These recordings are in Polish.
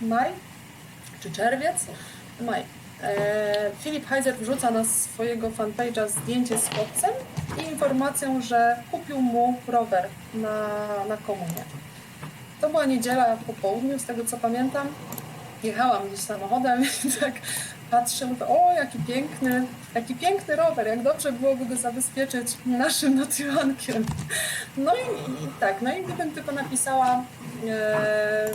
maj czy czerwiec, maj. E, Filip Heiser wrzuca na swojego fanpage'a zdjęcie z chłopcem i informacją, że kupił mu rower na, na komunię. To była niedziela po południu, z tego co pamiętam. Jechałam gdzieś samochodem i tak patrzę, o jaki piękny, jaki piękny rower, jak dobrze byłoby go zabezpieczyć naszym notywankiem. No i, i tak, no i gdybym tylko napisała, e,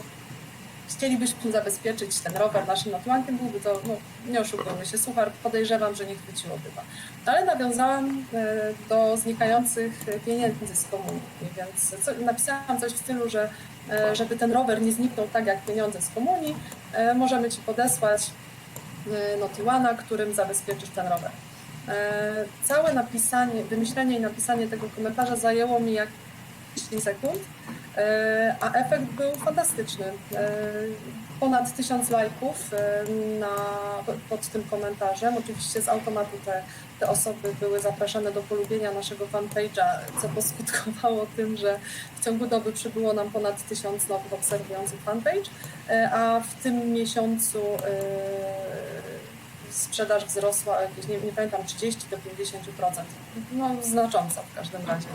chcielibyśmy zabezpieczyć ten rower naszym notywankiem, byłby to, no nie oszukujmy się, suchar podejrzewam, że nie chwyciłoby go. Ale nawiązałam e, do znikających pieniędzy z komuniki, więc co, napisałam coś w stylu, że e, żeby ten rower nie zniknął tak jak pieniądze z komunii, e, możemy Ci podesłać Notiwana, którym zabezpieczysz ten rower. Całe napisanie, wymyślenie i napisanie tego komentarza zajęło mi jak 30 sekund, e, a efekt był fantastyczny. E, Ponad tysiąc lajków e, na, pod tym komentarzem. Oczywiście z automatu te, te osoby były zapraszane do polubienia naszego fanpage'a, co poskutkowało tym, że w ciągu doby przybyło nam ponad tysiąc nowych obserwujących fanpage, a w tym miesiącu sprzedaż wzrosła jakieś, nie, nie pamiętam, 30 do 50%. No znacząco w każdym razie.